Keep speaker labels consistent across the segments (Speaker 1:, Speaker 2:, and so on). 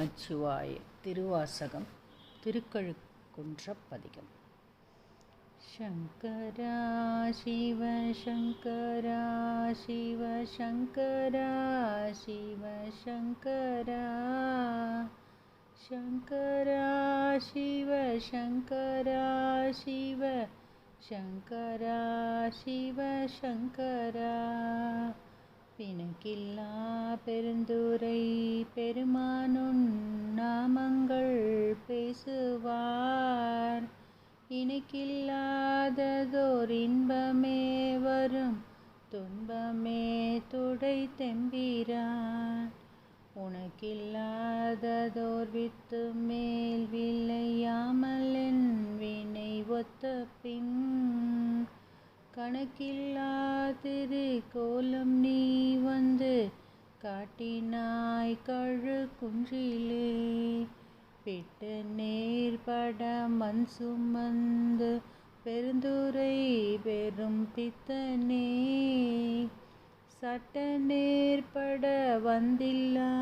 Speaker 1: நமச்சிவாய திருவாசகம் திருக்கழுக்குன்ற பதிகம் சங்கரா சிவ சங்கரா சிவ சங்கரா சிவ சங்கரா சங்கரா சிவ சங்கரா சிவ சங்கரா சிவ சங்கரா பிணக்கில்லா பெருந்துரை பெருமானுன் நாமங்கள் பேசுவார். இணைக்கில்லாததோர் இன்பமே வரும் துன்பமே துடை தெம்பிரான். உனக்கில்லாததோர் வித்து மேல் விளையாமல் என் வினை ஒத்த பின் கணக்கில்லா திரு கோலம் நீ வந்து காட்டினாய் கழு குன்றிலே. பிட்டு நேர்பட மண் சுமந்து பெருந்துரை பெரும் பித்தனே. சட்ட நேர்பட வந்தில்லா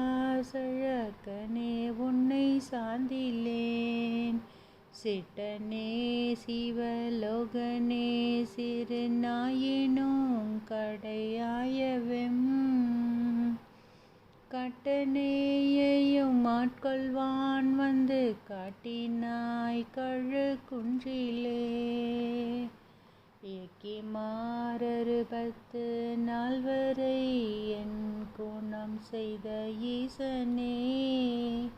Speaker 1: சழக்கனே உன்னை சார்ந்திலேன் சிட்டனே சிவலோகனே சிறு நாயினும் கடையாயவெம். கட்டனேயையும் ஆட்கொள்வான் வந்து காட்டினாய் கழு குன்றிலே. இயக்கி மாறறுபத்து நால்வரை என் குணம் செய்த ஈசனே.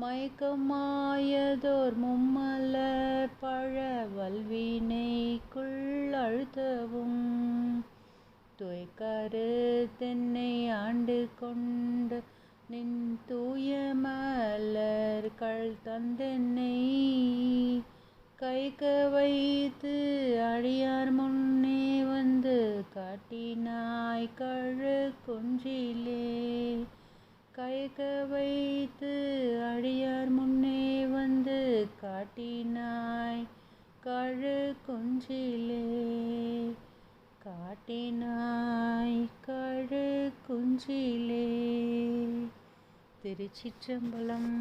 Speaker 1: மயக்கமாயதோர் மும்மலர் கரு தென்னை ஆண்டு கொண்டு நின் தூய மலர்கள் தந்தென்னை கைக்க வைத்து அழியார் முன்னே வந்து காட்டினாய் கழு குஞ்சிலே கைக்க வைத்து அழியார் முன்னே வந்து காட்டினாய் கழு குஞ்சிலே குன்றிலே திருச்சிற்றம்பலம்.